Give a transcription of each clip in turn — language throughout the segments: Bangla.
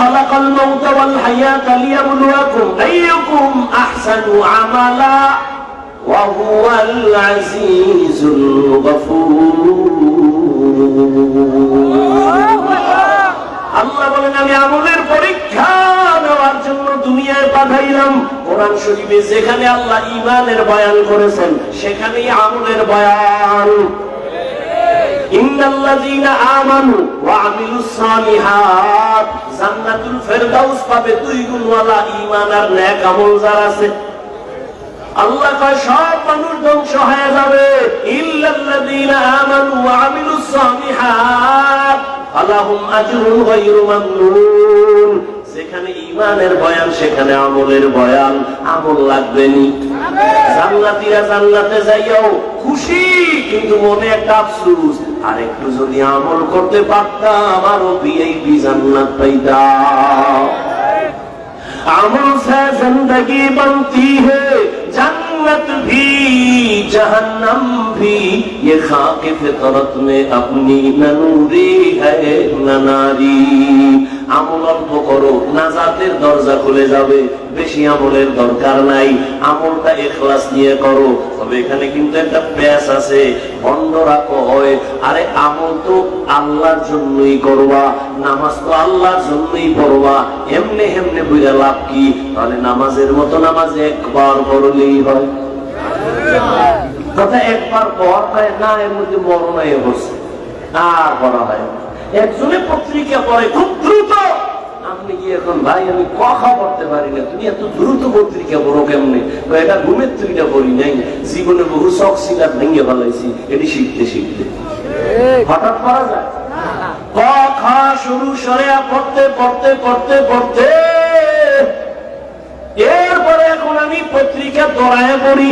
خلق الموت والحياة ليبلوكم أيكم أحسن عملا وهو العزيز الغفور আল্লাহ বলেন আমি আমলের পরীক্ষা নেওয়ার জন্য দুনিয়ায় পাঠাইলাম কোরআন শরীফে যেখানে আল্লাহ ইমানের বয়ান করেছেন সেখানেই আমলের বয়ান ইন্নাল্লাযীনা আমানু ওয়া আমিলুস সালিহাত জান্নাতুল ফেরদাউস পাবে দুই গুণওয়ালা ঈমান আর নেক আমল যার আছে। আল্লাহ কয় সব মানুষ ধ্বংস হয়ে যাবে। ইল্লাল্লাযীনা আমানু ওয়া আমিলুস সালিহাত ফালাহুম আজরুন গায়রু মামনুন। যেখানে ইমানের বয়ান সেখানে আমলের বয়ান। আমল লাগবে নি। জান্নাতীরা জান্নাতে যাইয়াও খুশি কিন্তু মনে একটা আফসোস আর একটু যদি আমল করতে পারতাম আরো ভিআইপি জান্নাত পাইতাম अमल से जिंदगी बनती है जन्नत भी जहन्नम भी ये खाक फितरत में अपनी न नूरी है न नारी আমল করো, নাজাতের দরজা খুলে যাবে, বেশি আমলের দরকার নাই, আমলটা এখলাস নিয়ে করো। তবে এখানে কিন্তু একটা প্যাস আছে বন্ধরা কয় আরে আমল তো আল্লাহর জন্যই করবা, নামাজ তো আল্লাহর জন্যই পড়বা, এমনি এমনি বুঝা লাভ কি? তাহলে নামাজের মতো নামাজ একবার পড়লেই হয়। কথা একবার হয় না, এর মধ্যে মরণায় বসে আর পড়া হয়। একজনে পত্রিকা পড়ে খুব দ্রুত। আপনি কি এখন ভাই আমি কথা পড়তে পারি না। তুমি এত দ্রুত পত্রিকা পড়ো কেমনে? এটা ঘুমের তুইটা পড়ি নাই। জীবনে বহু শখ শিকার ভেঙে ফেলাইছি। এটি শিখতে শিখতে। হঠাৎ পড়া যায়? ক খ শুরু সরে পড়তে পড়তে পড়তে পড়তে। এরপরে এখন আমি পত্রিকা দড়ায় পড়ি।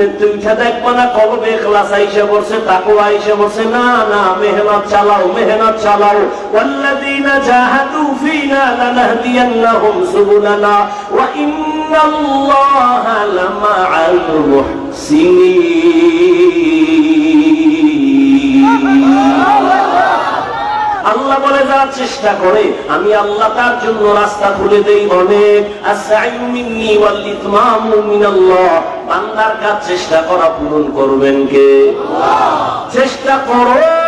মৃত্যু উঠে দেখব না কলবে এখলাস আইসা পড়ছে তাকুয়া আইসা পড়ছে। না না, মেহনত চালাও মেহনত চালাও। ওয়াল্লাযীনা জাহাদু ফীনা লানাহদিয়ান্নাহুম সুবুলানা, ওয়া ইন্নাল্লাহা লামা'আল মুহসিনিন। আল্লাহ বলে যা চেষ্টা করে আমি আল্লাহ তার জন্য রাস্তা খুলে দেই অনেক। বান্দার কাজ চেষ্টা করা পূরণ করবেন কে? চেষ্টা করো।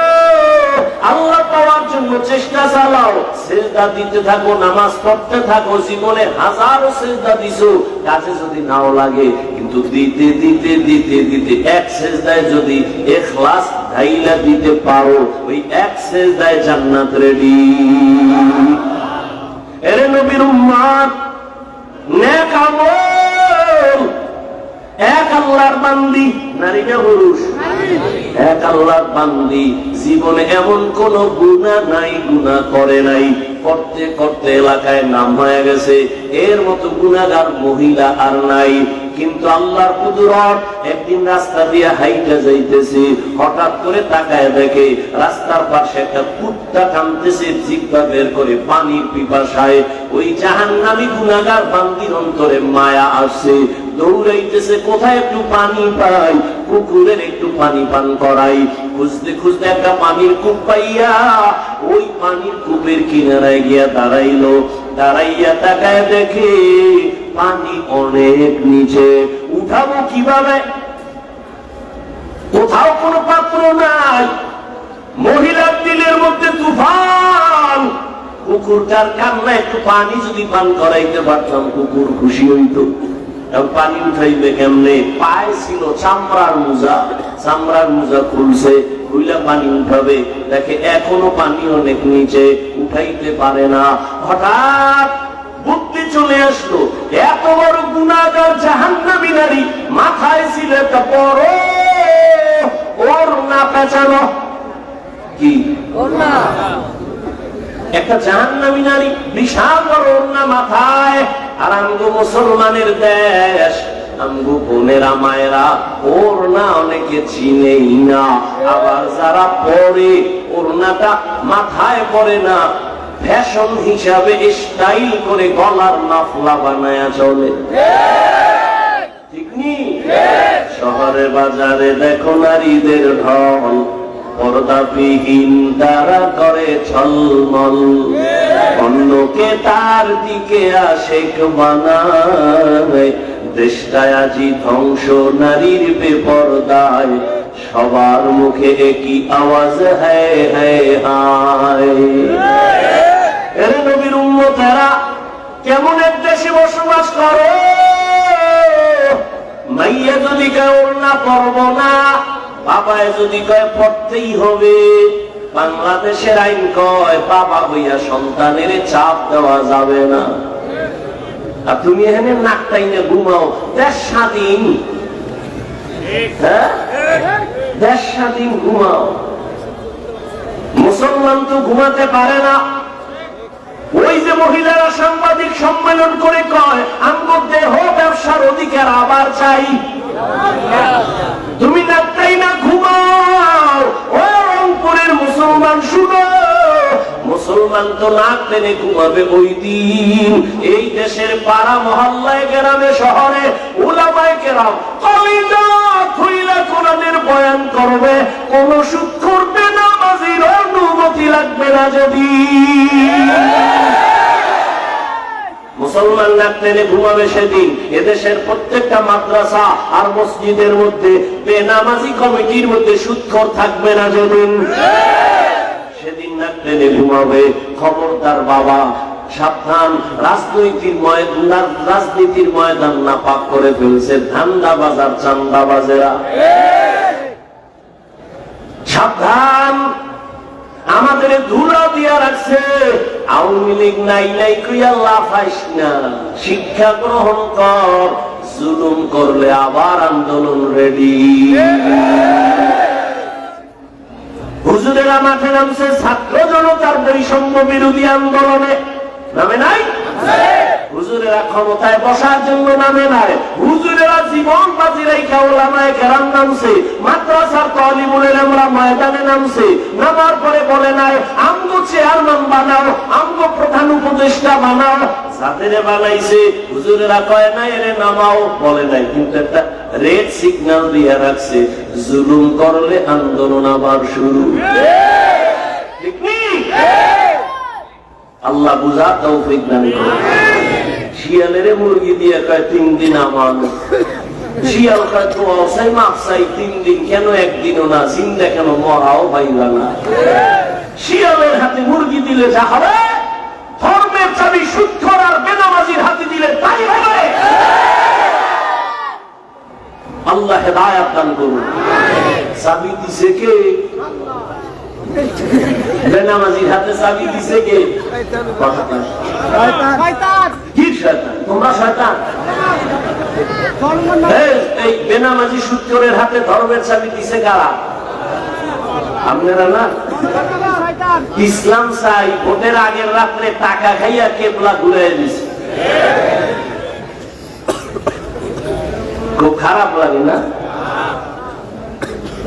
আল্লাহ পাওয়ার জন্য চেষ্টা চালাও, সেজদা দিতে থাকো, নামাজ পড়তে থাকো, জীবনে হাজারো সেজদা দিছো, কাজে যদি নাও লাগে, কিন্তু দিতে দিতে দিতে দিতে এক সেজদায় যদি এখলাস ঢাইলা দিতে পারো, ওই এক সেজদায় জান্নাত রেডি এরে নবীর উম্মাদ, নেক আমল, এক আল্লাহর বান্দি, নারী না পুরুষ? এক আল্লাহর বান্দি, জীবনে এমন কোন গুণা নাই গুণা করে নাই। করতে করতে এলাকায় নাম হয়ে গেছে। এর মতো গুণাগার মহিলা আর নাই। কিন্তু আল্লাহর কুদরত একদিন রাস্তা দিয়ে হাইটা যাইতেছে, হঠাৎ করে তাকায় দেখে রাস্তার পাশে একটা কুত্তা টানতেছে, জিব্বা বের করে পানির পিপাসায়। ওই জাহান্নামী গুণাগার বান্দির অন্তরে মায়া আসছে। দৌড়াইতেছে, কোথায় একটু পানি পাই? পুকুরের একটু পানি পান করাই। খুঁজতে খুঁজতে একটা পানির কূপ পাইয়া, ওই পানির কূপের কিনারায় গিয়া দাঁড়াইলো। দাঁড়াইয়া তাকায় দেখে পানি অনেক নিচে। উঠাবো কীভাবে? কোথাও কোনো পাত্র নাই। মহিলার দিলের মধ্যে তুফান। কুকুরটার কান্না একটু পানি যদি পান করাইতে পারতাম কুকুর খুশি হইতো। পানি উঠাইবে কেমনে? পায়ে ছিল চামড়ার মোজা। চামড়ার মোজা খুলছে খুইলা পানি উঠাবে। দেখে এখনও পানি অনেক নিচে উঠাইতে পারে না। হঠাৎ বুদ্ধি চলে আসলো এত বড় গুণাগার জাহান্নামী নারী মাথায় ছিল একটা বড় ওর না পেঁচানো। কি? একটা জাহান্নামী নারী বিশাল বড় ওড়না মাথায় আর আমগো মুসলমানের দেশ আমগো বোনেরা মায়েরা ওড়না অনেকে চিনেই না। আবার যারা পরে ওড়নাটা মাথায় পরে না। ফ্যাশন হিসাবে স্টাইল করে গলার নাফলা বানায়া চলে। ঠিক নি? শহরে বাজারে দেখো নারীদের ঢল। পর্দাবিহীন তারা করে ছলমল অন্যকে তার দিকে বানায়। দেশটায় আজি ধ্বংস নারীর বেপরদায়। সবার মুখে একই আওয়াজ হ্যায় হ্যায় হায়। এর নবীর উম্মতেরা, কেমন এক দেশে বসবাস করে? মাইয়া যদি ওর না পড়ব না বাবায় যদি কয়, পড়তেই হবে। বাংলাদেশের আইন কয়, বাবা হইয়া সন্তানের চাপ দেওয়া যাবে না। আর তুমি এখানে নাকটাই না ঘুমাও। দেশ স্বাধীন। হ্যাঁ? দেশ স্বাধীন ঘুমাও। মুসলমান তো ঘুমাতে পারে না। ওই যে মহিলারা সাংবাদিক সম্মেলন করে কয় আমগো দেহ ব্যবসার অধিকার আবার চাই। তুমি নাকটাই না ঘুমাও? ও রংপুরের মুসলমান, শুনো। মুসলমান তো নাক টেনে ঘুমাবে ওই দিন। এই দেশের পাড়া মহল্লায়, গ্রামে, শহরে উলামায় কেরাম কলিজা খুইলা কোরআনের বয়ান করবে। কোন সুখ করবে না মাঝির অনুমতি লাগবে না যদি। মুসলমান নাক টেনে ঘুমাবে সেদিন। এদেশের প্রত্যেকটা মাদ্রাসা আর মসজিদের মধ্যে বেনামাজি কমিটির মধ্যে সুৎখর থাকবে না যেদিন। সেদিন নাক টেনে ঘুমাবে খবরদার বাবা। সাবধান রাজনৈতিক ময়দান রাজনীতির ময়দান না পাক করে ফেলছে ধান্দা বাজার চান্দা বাজেরা সাবধান, আমাদের ধুলা রাখছে আওয়ামী লীগ নাই নাই কইয়া লাফাইস না। শিক্ষা গ্রহণ কর, জুলুম করলে আবার আন্দোলন রেডি হুজুরেরা মাঠে নামছে, ছাত্র জনতার বৈষম্য বিরোধী আন্দোলনে। নামে নাই? হুজুরেরা ক্ষমতায় বসার জন্য নামে নাই। হুজুরেরা জীবন বাজি রেখা ওলামায় কেরাম নামছে। মাদ্রাসার তলিবুলের আমরা ময়দানে নামছে। নামার পরে বলে নাই, আমগো চেয়ারম্যান বানাও, আমগো প্রধান উপদেষ্টা বানাও। সাথে বানাইছে, হুজুরেরা কয়, নাই এরে নামাও। বলে নাই, কিন্তু একটা রেড সিগন্যাল দিয়ে রাখছে, জুলুম করলে আন্দোলন আবার শুরু। আল্লাহ বুঝা তৌফিক দান শিয়ালের মুরগি দিয়ে কয় তিন দিন আমার শিয়াল কয় তো অসাই মাপসাই তিন দিন কেন একদিনও না? জিন্দা কেন? মরাও পাইলা না। শিয়ালের হাতে মুরগি দিলে যা হবে ধর্মের চাবি শুদ্ধ আর বেনামাজির হাতে দিলে তাই হবে। আল্লাহ হেদায়াত দান করুন। চাবি দিছে কে? বেনামাজির হাতে চাবি দিছে কে? কি এই বেনামাজি সূত্রের হাতে ধর্মের চাবি দিছে কারা? আপনারা না? ইসলাম চাই, ভোটের আগের রাত্রে টাকা খাইয়া কেবলা ঘুরে দিছে। খুব খারাপ লাগে না?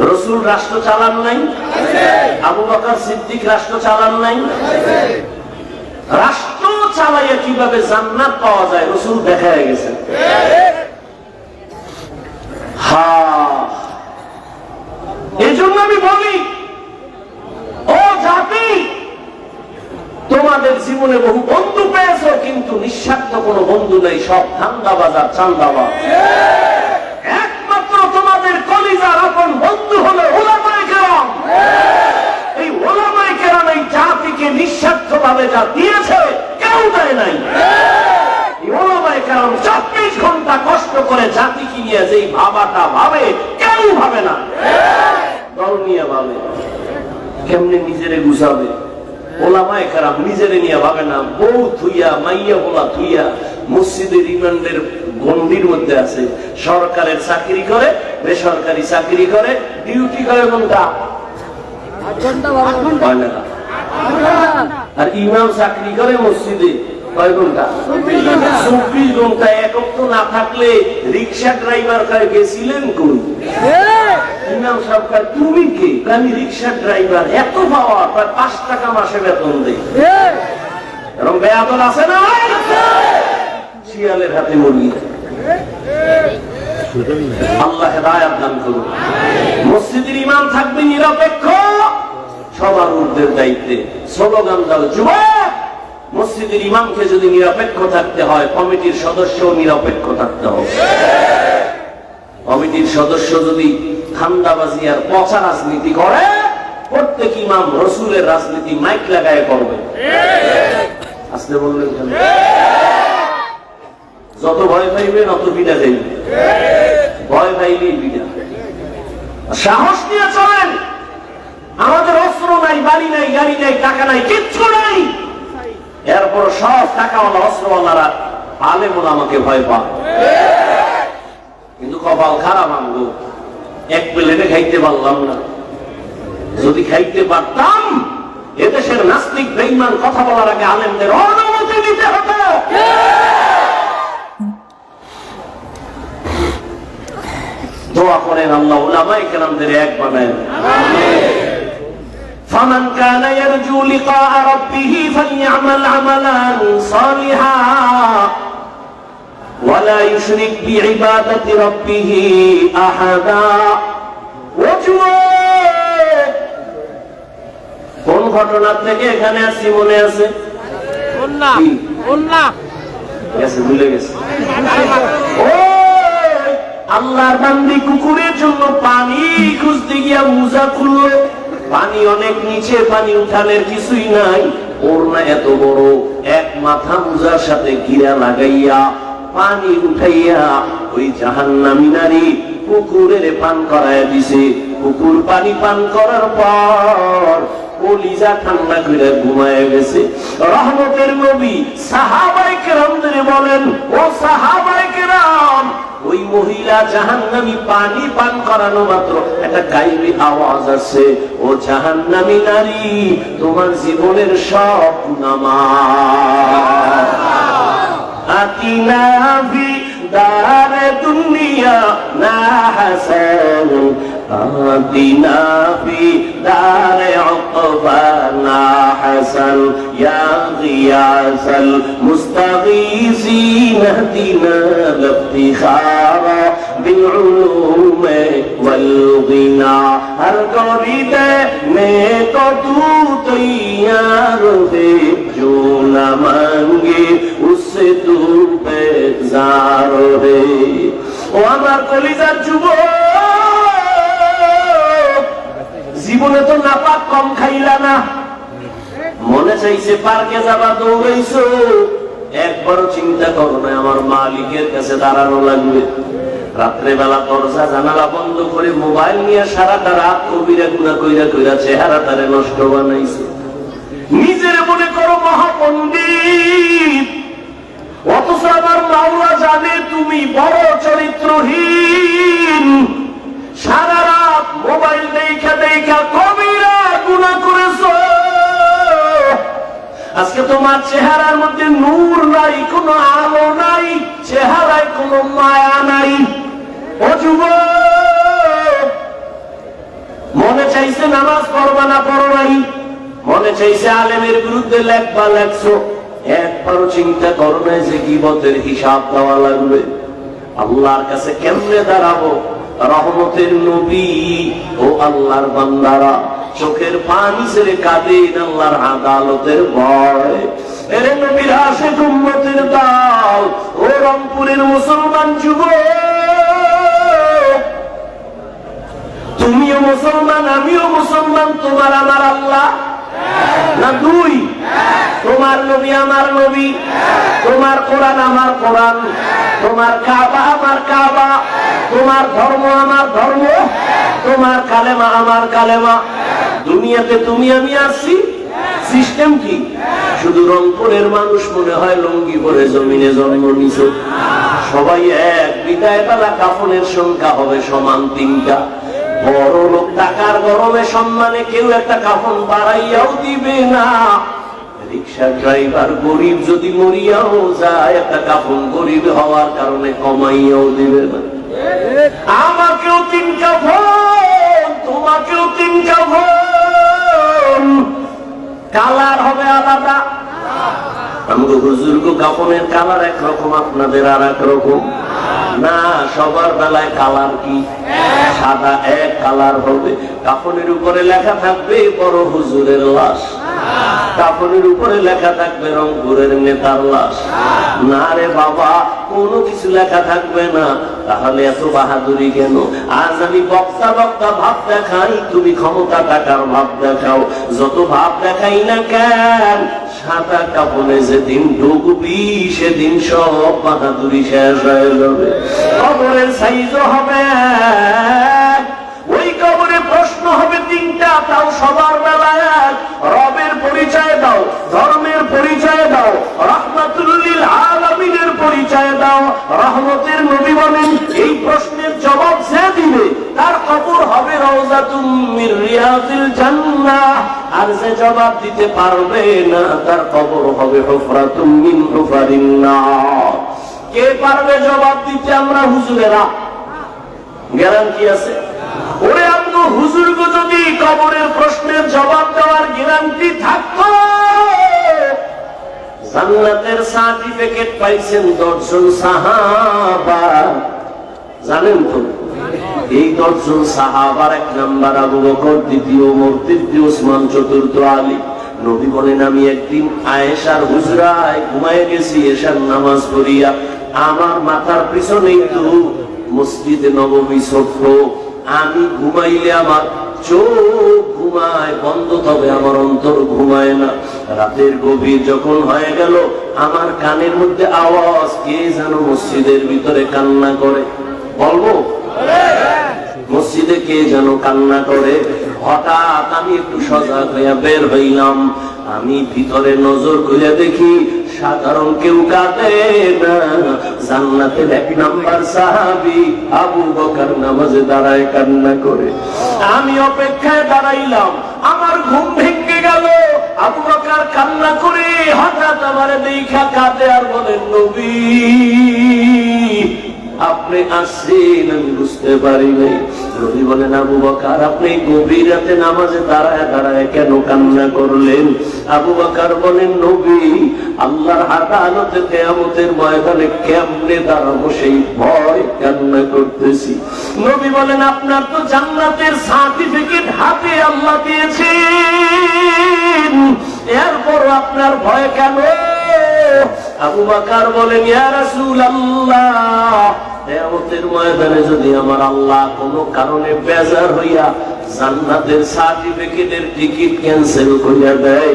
রসুল রাষ্ট্র চালান নাই? আবু বকর সিদ্দিক রাষ্ট্র চালান নাই? রাষ্ট্র চালাইয়া কীভাবে জান্নাত পাওয়া যায়? রসুল দেখা গেছে এই জন্য আমি বলি, ও জাতি, তোমাদের জীবনে বহু বন্ধু পেয়েছ, কিন্তু নিঃস্বার্থ কোনো বন্ধু নেই, সব ধান্দা বাজার চান্দাবাজ একমাত্র তোমাদের কলিজার আপন বন্ধু হলো ওলামায় কেরাম এই ওলামায় কেরাম এই জাতিকে নিঃস্বার্থ ভাবে যা দিয়েছে কেউ দেয় নাই এই ওলামায় কেরাম চব্বিশ ঘণ্টা কষ্ট করে যেই ভাবাটা ভাবে কেউ ভাবে না। দল নিয়ে ভাবে। কেমনে নিজেরে গুছাবে? ওলামায় খারাপ নিজেরে নিয়ে ভাবে না। বউ থুইয়া মাইয়া বলা থুইয়া মসজিদের গন্ডির মধ্যে আছে। সরকারের চাকরি করে বেসরকারি চাকরি করে ডিউটি করে কোনটা? আর ইমাম চাকরি করে মসজিদে। কয় ঘণ্টা? চব্বিশ ঘণ্টা। একক তো না থাকলে রিক্সা ড্রাইভার কারে গেছিলেন কোন ইমাম সাহেব তুমি কে? আমি রিক্সা ড্রাইভার এত পাওয়া প্রায় পাঁচ টাকা মাসে বেতন দেই। এরকম বেয়াদল আছে না? শিয়ালের হাতে মুরগি আল্লাহ হেদায়াত দান করুন মসজিদের ইমাম থাকবে নিরপেক্ষ সবার ঊর্ধ্বের দায়িত্বে। স্লোগান দাও যুবক! মসজিদের ইমামকে যদি নিরপেক্ষ থাকতে হয়, কমিটির সদস্য নিরপেক্ষ থাকতে হবে। কমিটির সদস্য যদি ঠান্ডাবাজি আর পচা রাজনীতি করে, প্রত্যেক ইমাম রসুলের রাজনীতি মাইক লাগায় করবে। আসতে বললেন? যত ভয় পাইবেন, অত বিটা যাইবে ভয় পাইলেই বিটা সাহস নিয়ে চলেন। আমাদের অস্ত্র নাই, বাড়ি নাই, গাড়ি নাই, টাকা নাই, কিচ্ছু নাই। এরপর সব টাকাওয়ালা, অস্ত্রওয়ালারা আলেমুল আমাকে ভয় পায়। কিন্তু কপাল খারাপ আনলো এক প্লেটে খাইতে পারলাম না। যদি খাইতে পারতাম, এদেশের নাস্তিক বেইমান কথা বলার আগে আলেমদের অনুমতি দিতে হতো। দোয়া করেন আল্লাহ উলামাই কেরামদের এক বানায়। فمن كان يرجو لقاء ربه فليعمل عملا صالحا ولا يشرك بعبادة ربه أحدا وجوه কোন ঘটনা থেকে এখানে আসছি মনে আছে উন্না কি? উন্না গেছে ভুলে গেছে ওই আল্লাহর বান্দি কুকুরের জন্য পানি খুঁজতে গিয়া মুজা খুললো পানি অনেক নিচে পানি উঠানের কিছুই নাই। ওর না এত বড়, এক মাথা মুজার সাথে গিরা লাগাইয়া পানি উঠাইয়া ওই জাহান্নামী নারী কুকুরের পান করায় দিছে। কুকুর পানি পান করার পর কলিজা ঠান্ডা করে ঘুমায় গেছে। রহমতের নবী সাহাবাই কেরামদের বলেন, ও সাহাবাই কেরাম ওই মহিলা জাহান্নামি পানি পান করানো মাত্র। একটা গাইবি আওয়াজ আছে, ও জাহান্নামি নারী, তোমার জীবনের সব নামা দুনিয়া না হাসান اهدنا في دار عقبانا حسن يا غياث المستغيثين اهدنا الافتخار بالعلوم والغنى هر قريده نیکو تو تیار ہے جو نہ مانگے اس سے تو بیزار ہے ও আমার কলিজার যুবক জীবনে তো নাপাক কম খাইলা না। মনে চাইছে, পার্কে যাবা, দৌড়াইছো। একবারও চিন্তা করো না, আমার মালিকের কাছে দাঁড়ানো লাগবে। রাত্রে বেলা দরজা, জানালা বন্ধ করে মোবাইল নিয়ে সারাটা রাত কবিরা গুণা কইরা কইরা চেহারাটারে নষ্ট বানাইছে। নিজের মনে করো, মহাপণ্ডিত, অথচ আমার মাওলা জানে তুমি বড় চরিত্রহীন। সারা রাত মোবাইল দেখা দেখা কবিরা গুণা করেছ। আজকে তোমার চেহারার মধ্যে নূর নাই, কোনো আলো নাই, চেহারায় কোনো মায়া নাই। মনে চাইছে নামাজ পড়বা না পড়ো নাই? মনে চাইছে আলেমের বিরুদ্ধে লেখবা লেখছো। একবারও চিন্তা করো নাই যে গিবতের হিসাব দেওয়া লাগবে। আল্লাহর কাছে কেমনে দাঁড়াবো? রহমতের নবী ও আল্লাহর বান্দারা, চোখের পানি ছেড়ে কাঁদেন আল্লাহর আদালতের ভয়। তোমার নবী আমার নবী? তোমার কোরআন আমার কোরআন? তোমার কাবা আমার কাবা? তোমার ধর্ম আমার ধর্ম। তোমার কালেমা আমার কালেমা। দুনিয়াতে তুমি আমি আসছি সিস্টেম কি? শুধু রংপুরের মানুষ মনে হয় লঙ্গি পরে জমিনে জন্ম নিছে। সবাই এক। বিদায় বেলা কাফনের সংখ্যা হবে সমান তিনটা। বড় লোক টাকার গরমে সম্মানে কেউ একটা কাফন বাড়াইয়াও দিবে না। রিক্সা ড্রাইভার গরিব যদি মরিয়াও যায়, একটা কাফন গরিব হওয়ার কারণে কমাইয়াও দিবে না। আমাকেও তিন কাফন তোমাকেও তিন কাফন কালার হবে আলাদা। আমাকে হুজুর্গ কাফনের কালার একরকম, আপনাদের আর রকম। না, সবার বেলায় কালার কি? সাদা এক কালার হবে। কাপড়ের উপরে লেখা থাকবে বড় হুজুরের লাশ। কাপড়ের উপরে লেখা থাকবে রংপুরের নেতার লাশ। না রে বাবা কোনো কিছু লেখা থাকবে না। তাহলে এত বাহাদুরি কেন? আজ আমি বক্তা বক্তা ভাব দেখাই, তুমি ক্ষমতা টাকার ভাব দেখাও। যত ভাব দেখাই না কেন, সাদা কাপড়ে যেদিন ঢুকবি সেদিন সব বাহাদুরি শেষ হয়ে যাবে। কবরের সাইজও হবে ওই কবরে প্রশ্ন হবে তিনটা, তাও সবার বেলায়। রবের পরিচয় দাও, ধর্মের পরিচয় পরিচয় দাও। রহমতের নবী বলেন, এই প্রশ্নের জবাব সে দিবে, তার কবর হবে রওজাতুম মির রিয়াজিল জান্নাহ। আর যে জবাব দিতে পারবে না, তার কবর হবে হুফরাতুম মিন হুফারিন নার। কে পারবে জবাব দিতে আমরা হুজুরেরা? গ্যারান্টি আছে? ওরে আপনি হুজুর যদি কবরের প্রশ্নের জবাব দেওয়ার গ্যারান্টি থাকতো? জান্নাতের সার্টিফিকেট পাইছেন দর্শন সাহাবা। জানেন তো? এই দর্শন সাহাবার এক নাম্বার আবু বকর, দ্বিতীয় ওমর, তৃতীয় ওসমান, চতুর্থ আলী। নবী বলেন, আমি একদিন আয়েশার হুজরায় ঘুমায় গেছি, এশার নামাজ পড়িয়া আমার মাথার পিছনেই তো মসজিদে নবমী সফ্র। আমি ঘুমাইলে আমার চোখ ঘুমায়, বন্ধ তবে আমার অন্তর ঘুমায় না। রাতের গভীর যখন হয়ে গেল, আমার কানের মধ্যে আওয়াজ, কে যেন মসজিদের ভিতরে কান্না করে। বলব? মসজিদে কে যেন কান্না করে। হঠাৎ আমি একটু সজাগ হইয়া বের হইলাম। আমি ভিতরে নজর করে দেখি সাধারণ কেউ কাঁদে না। জান্নাতের এক নাম্বার সাহাবি আবু বকর নামাজে দাঁড়ায় কান্না করে। আমি অপেক্ষায় দাঁড়াইলাম, আমার ঘুম ভেঙে গেল। আবু বকর কান্না করে হঠাৎ আমার দেখা কাঁদে আর বলেন, নবী, আপনি আসছেন, আমি বুঝতে পারি নাই। নবী বলেন, আবু বকার, আপনি গভীর রাতে নামাজে দাঁড়ায় দাঁড়ায় কেন কান্না করলেন? আবু বকার বলেন, নবী, আল্লাহর আদালতে কেয়ামতের ময়দানে কেমনে দাঁড়াবো সেই ভয় কান্না করতেছি। নবী বলেন, আপনার তো জান্নাতের সার্টিফিকেট হাতে আল্লাহ দিয়েছেন। এরপর আপনার ভয় কেন? আবু বাকার বলেন, ইয়া রাসূলুল্লাহ কিয়ামতের ময়দানে যদি আমার আল্লাহ কোনো কারণে বেজার হইয়া জান্নাতের সার্টিফিকেটের টিকিট ক্যান্সেল করিয়া দেয়,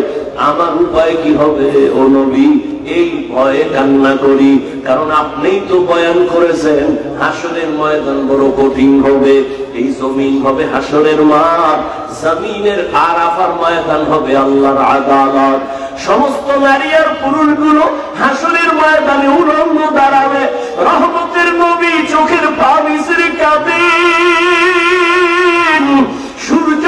আমার উপায় কি হবে? ও নবী, এই ভয়ে কান্না করি, কারণ আপনিই তো বয়ান করেছেন, হাসরের ময়দান বড় কঠিন হবে, এই জমিন হবে হাসনের মাঠ, জমিনের আরাফার ময়দান হবে আল্লাহর আদালত। সমস্ত নারী আর পুরুষগুলো হাসরের ময়দানে উলঙ্গ দাঁড়াবে রহমতের নবী চোখের পাবিসের কাঁদেন সূর্য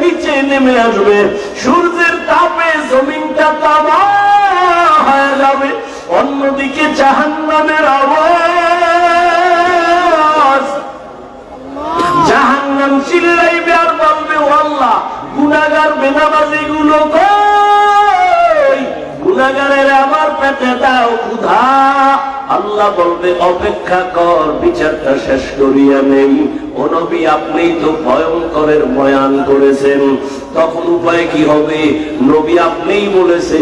নিচে নেমে আসবে সূর্যের তাপে জমিনটা তামা হয়ে যাবে অন্যদিকে জাহান নামের আওয়াজ জাহান্নাম চিল্লাইবে আর বলবে আল্লাহ গুনাগার বেনামাজি গুলো কই? গুনাগারের আমার পেটে দাও ক্ষুধা। আল্লাহ বলবে, অপেক্ষা কর, বিচারটা শেষ করিয়া নেই। ও নবী, আপনি তো ভয়ঙ্করের বয়ান করেছেন। তখন উপায় কি হবে? নবী আপনিই বলেছে,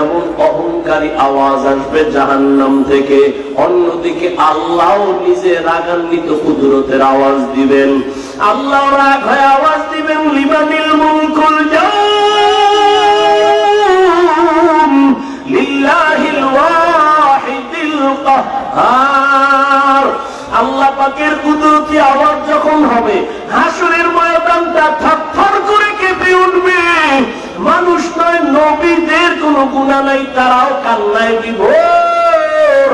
এমন অহংকারী আওয়াজ আসবে জাহান্নাম থেকে। অন্যদিকে আল্লাহ নিজে রাগান্বিত কুদরতের আওয়াজ দিবেন। আল্লাহ রাগ হয়ে আওয়াজ দিবেন লিমানিল মুলকুল জাম ওয়াহিদিল আল্লাহ পাকের কুদরতি আওয়াজ যখন হবে, হাসরের ময়দানটা থরথর করে কেঁপে উঠবে। মানুষ নয়, নবীদের কোনো গুণা নাই, তারাও কান্নায় বিভোর।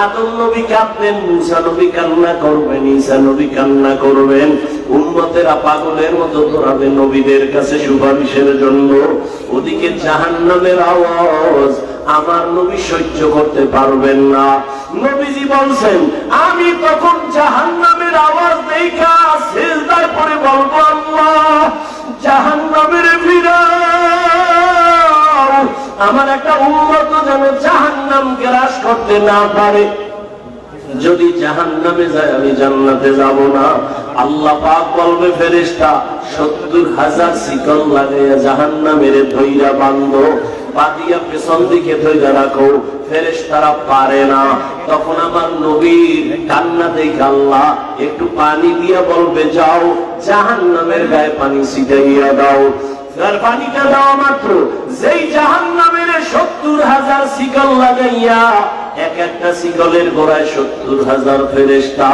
আদম নবী কাঁদলেন মুসা নবী কান্না করবেন, ঈসা নবী কান্না করবেন। উম্মতেরা পাগলের মতো দৌড়াবে নবীদের কাছে সুপারিশের জন্য। ওদিকে জাহান্নামের আওয়াজ আমার নবী সহ্য করতে পারবেন না। নবীজি বলছেন, আমি তখন জাহান নামের আওয়াজ দেখা শেষদায় পরে বলব, আল্লাহ, জাহান্নামের নামের আমার একটা উন্নত যেন জাহান নাম গ্রাস করতে না পারে। যদি জাহান নামে যায়, আমি জান্নাতে যাব না। আল্লাহ পাক বলবে, ফেরেশতা, সত্তর হাজার শিকল লাগাইয়া জাহান নামের ধৈরা বান্ধ বাদিয়া পেছন দিকে ধৈরা রাখো। ফেরেশতারা পারে না। তখন আমার নবীর কান্না দেখে একটু পানি দিয়া বলবে, যাও জাহান নামের গায়ে পানি ছিটাইয়া দাও। যেই জাহান সত্তর হাজার শিকল লাগাইয়া এক একটা শিকলের গোড়ায় সত্তর হাজার ফেরেস্তা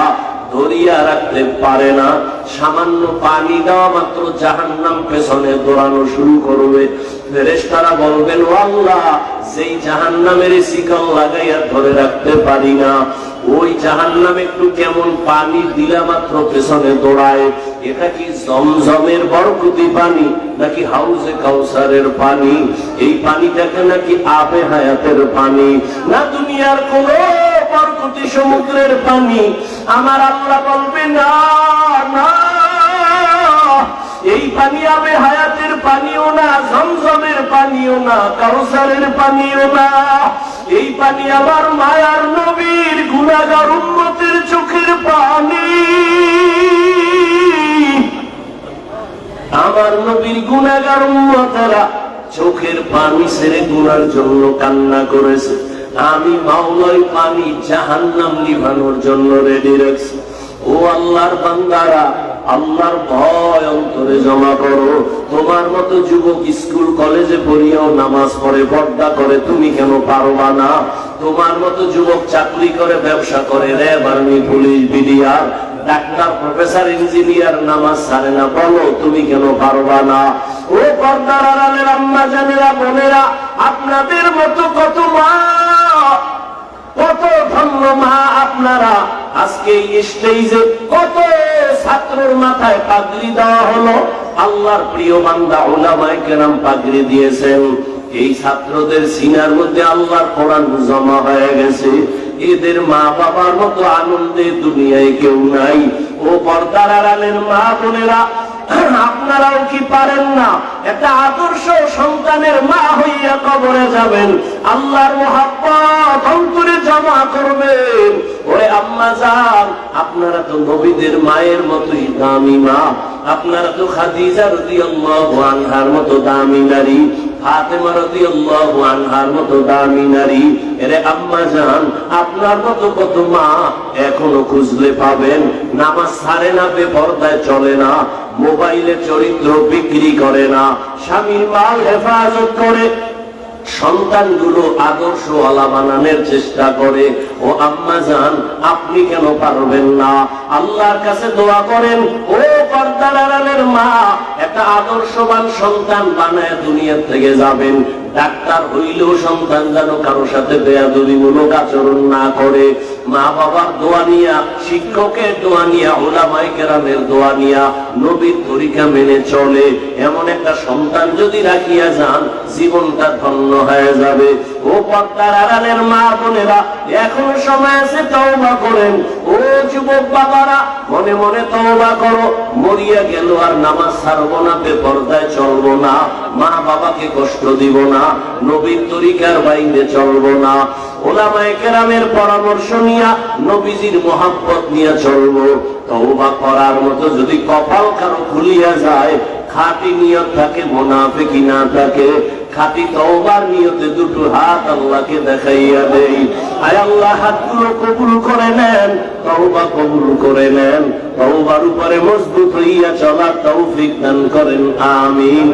ধরিয়া রাখতে পারে না। সামান্য পানি দেওয়া মাত্র জাহান নাম পেছনে দৌড়ানো শুরু করবে। ফেরেস্তারা বলবেন আল্লাহ সেই জাহান নামের শিকল লাগাইয়া ধরে রাখতে পারি না, ওই জাহান নামে একটু কেমন পানি দিলা মাত্র পেছনে দৌড়ায়। এটা কি জমজমের বরকতি পানি, নাকি হাউজে কাউসারের পানি? এই পানিটাকে নাকি আবে হায়াতের পানি? না দুনিয়ার কোন বরকতি সমুদ্রের পানি। আমার আল্লাহ বলবে না এই পানি আবে হায়াতের পানিও না, জমজমের পানিও না কাউসারের পানিও না। এই পানি আমার মায়ার নবীর গুণাগার উন্মতের চোখের পানি। আমার নবীর গুণাগার উন্মতেরা চোখের পানি ছেড়ে গুনার জন্য কান্না করেছে। আমি মাওলাই পানি জাহান্নাম নিভানোর জন্য রেডি রাখছি ও আল্লাহর বান্দারা, আল্লাহর ভয় অন্তরে জমা করো। তোমার মতো যুবক স্কুল, কলেজে পড়িয়াও নামাজ পড়ে, পর্দা করে, তুমি কেন পারবা না? তোমার মতো যুবক চাকরি করে, ব্যবসা করে RAB army police, BDR, doctor, professor, engineer, নামাজ ছাড়ে না, বলো, তুমি কেন পারবা না? ও পর্দার আড়ালের আম্মা জানেরা, বোনেরা, আপনাদের মতো কত মা কত ধন্য মা আপনারা। আজকে স্টেজে কত ছাত্রের মাথায় পাগড়ি দেওয়া হলো। আল্লাহর প্রিয় বান্দা ওলামায় কেরাম পাগড়ি দিয়েছেন। এই ছাত্রদের সিনার মধ্যে আল্লাহর কোরআন জমা হয়ে গেছে। এদের মা বাবার মতো আনন্দে দুনিয়ায় কেউ নাই। ও পর্দার আড়ালের মা বোনেরা আপনারাও কি পারেন না? একটা আদর্শ সন্তানের মা হইয়া কবরে যাবেন। আল্লাহর অন্তরে জমা করবেন। ওরে আম্মা যান আপনারা তো নবীদের মায়ের মতোই দামি মা। আপনারা তো খাদিজা আনহার মতো দামি নারী। ফাতেমা আনহার মতো দামি নারী। এরে আম্মা জান, আপনার মতো কত মা এখনও খুঁজলে পাবেন? নামাজ ছাড়ে না, বেপরদায় চলে না। মোবাইলে চরিত্র বিক্রি করে না, স্বামীর মাল হেফাজত করে। সন্তানগুলো আদর্শ আলা বানানোর চেষ্টা করে। ও আম্মা যান আপনি কেন পারবেন না? আল্লাহর কাছে দোয়া করেন, ও পর্দার মা, একটা আদর্শবান সন্তান বানায় দুনিয়ার থেকে যাবেন। ডাক্তার হইলেও সন্তান যেন কারোর সাথে বেয়াদবিমূলক আচরণ না করে। মা বাবার দোয়া নিয়া, শিক্ষকের দোয়া নিয়া ওলামাই কেরামের দোয়া নিয়া নবীর তরিকা মেনে চলে। এমন একটা সন্তান যদি রাখিয়া যান, জীবনটা ধন্য হয়ে যাবে। ও পর্দার আড়ালের মা বোনেরা, এখন সময় আছে তওবা করেন। ও যুবক বাবারা মনে মনে তওবা করো। মরিয়া গেল আর নামাজ ছাড়বো না, বেপর্দায় চলবো না, মা বাবাকে কষ্ট দিব না, নবীর তরিকার বাইরে চলবো না। ওলামায়ে কেরামের পরামর্শ নিয়া, নবীজির মোহাব্বত নিয়ে চলবো। তওবা করার মতো যদি কপাল কারও খুলিয়া যায়, খাটি নিয়ত থাকে মোনাফেকি না থাকে। খাঁটি তওবার নিয়তে দুটো হাত আল্লাহকে দেখাইয়া দেই। আয় আল্লাহ, হাতগুলো কবুল করে নেন, তওবা কবুল করে নেন। তওবার উপরে মজবুত হইয়া চলার তৌফিক দান করেন, আমিন।